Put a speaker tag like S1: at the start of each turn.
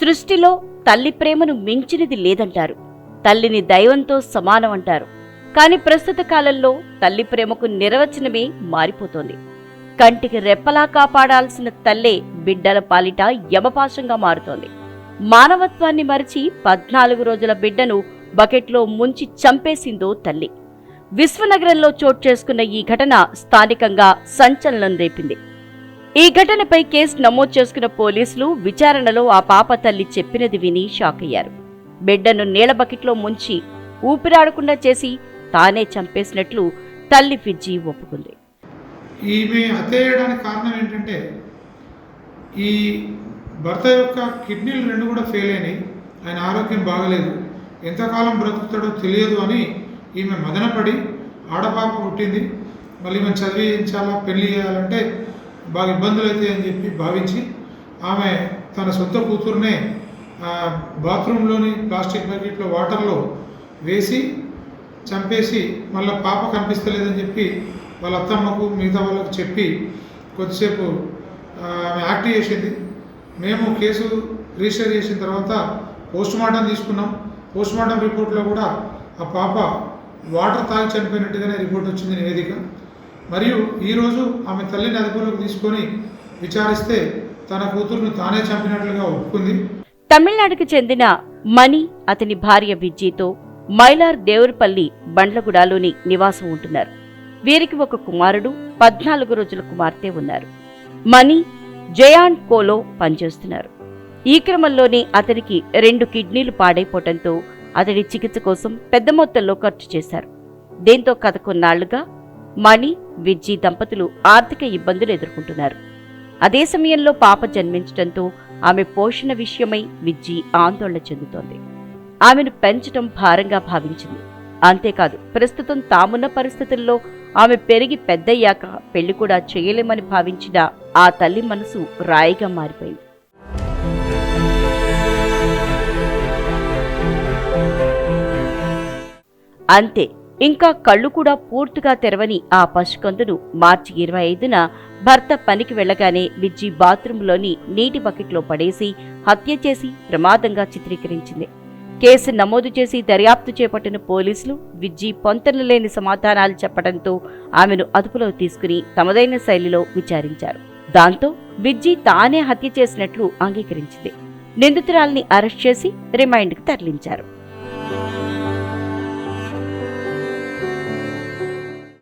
S1: సృష్టిలో తల్లి ప్రేమను మించినది లేదంటారు. తల్లిని దైవంతో సమానం అంటారు. కాని ప్రస్తుత కాలంలో తల్లి ప్రేమకు నిర్వచనమే మారిపోతోంది. కంటికి రెప్పలా కాపాడాల్సిన తల్లే బిడ్డల పాలిట యమపాశంగా మారుతోంది. మానవత్వాన్ని మరిచి పద్నాలుగు రోజుల బిడ్డను బకెట్లో ముంచి చంపేసిందో తల్లి. విశ్వనగరంలో చోటు చేసుకున్న ఈ ఘటన స్థానికంగా సంచలనం రేపింది. ఈ ఘటనపై కేసు నమోదు చేసుకున్న పోలీసులు విచారణలో ఆ పాప తల్లి చెప్పినది విని షాక్ అయ్యారు. బిడ్డను నీళ్ళ బకెట్లో ముంచి ఊపిరాడకుండా చేసి తానే చంపేసినట్లు తల్లి ఫిజ్జి ఒప్పుకుంది.
S2: ఈమె హత్య కారణం ఏంటంటే ఈ భర్త యొక్క కిడ్నీలు రెండు కూడా ఫెయిల్ అయినాయి. ఆయన ఆరోగ్యం బాగలేదు. ఎంతకాలం బ్రతుకుతాడో తెలియదు అని ఈమె మదనపడి ఆడపాప పుట్టింది. మళ్ళీ ఈమె చదివించాలా పెళ్ళి చేయాలంటే బాగా ఇబ్బందులు అవుతాయి అని చెప్పి భావించి ఆమె తన సొంత కూతురునే బాత్రూంలోని ప్లాస్టిక్ బకెట్లో వాటర్లో వేసి చంపేసి మళ్ళీ పాప కనిపిస్తలేదని చెప్పి వాళ్ళ అత్తమ్మకు మిగతా వాళ్ళకు చెప్పి కొద్దిసేపు ఆమె యాక్ట్ చేసింది. మేము కేసు రిజిస్టర్ చేసిన తర్వాత పోస్ట్ మార్టం తీసుకున్నాం. పోస్ట్ మార్టం రిపోర్ట్లో కూడా ఆ పాప వాటర్ తాగి చనిపోయినట్టుగానే రిపోర్ట్ వచ్చింది నివేదిక. మరియు ఈరోజు ఆమె తల్లిని అదుపులోకి తీసుకొని విచారిస్తే తన కూతురును తానే చంపినట్లుగా ఒప్పుకుంది.
S1: తమిళనాడుకు చెందిన మణి అతని భార్య విజ్జీతో మైలార్ దేవరపల్లి బండ్లగూడలోని నివాసం ఉంటున్నారు. వీరికి ఒక కుమారుడు పద్నాలుగు రోజుల కుమార్తె ఉన్నారు. మణి జయాన్ కోలో పనిచేస్తున్నారు. ఈ క్రమంలోనే అతనికి రెండు కిడ్నీలు పాడైపోవటంతో అతడి చికిత్స కోసం పెద్ద మొత్తంలో ఖర్చు చేశారు. దీంతో కథ కొన్నాళ్ళుగా మణి విజ్జి దంపతులు ఆర్థిక ఇబ్బందులు ఎదుర్కొంటున్నారు. అదే సమయంలో పాప జన్మించడంతో ఆమె పోషణ విషయమై విజ్జి ఆందోళన చెందుతోంది. ఆమెను పెంచటం భారంగా భావించింది. అంతేకాదు ప్రస్తుతం తామున్న పరిస్థితుల్లో ఆమె పెరిగి పెద్దయ్యాక పెళ్ళి కూడా చేయలేమని భావించిన ఆ తల్లి మనసు రాయిగా మారిపోయింది. అంతే ఇంకా కళ్ళు కూడా పూర్తిగా తెరవని ఆ పశుకందును మార్చి ఇరవై ఐదున భర్త పనికి వెళ్ళగానే విజ్జి బాత్రూంలోని నీటి బకెట్లో పడేసి హత్య చేసి ప్రమాదంగా చిత్రీకరించింది. కేసు నమోదు చేసి దర్యాప్తు చేపట్టిన పోలీసులు విజ్జి పొంతనలేని సమాధానాలు చెప్పడంతో ఆమెను అదుపులో తీసుకుని తమదైన శైలిలో విచారించారు. దాంతో విజ్జి తానే హత్య చేసినట్లు అంగీకరించింది. నిందితురాల్ని అరెస్ట్ చేసి రిమైండ్కి తరలించారు.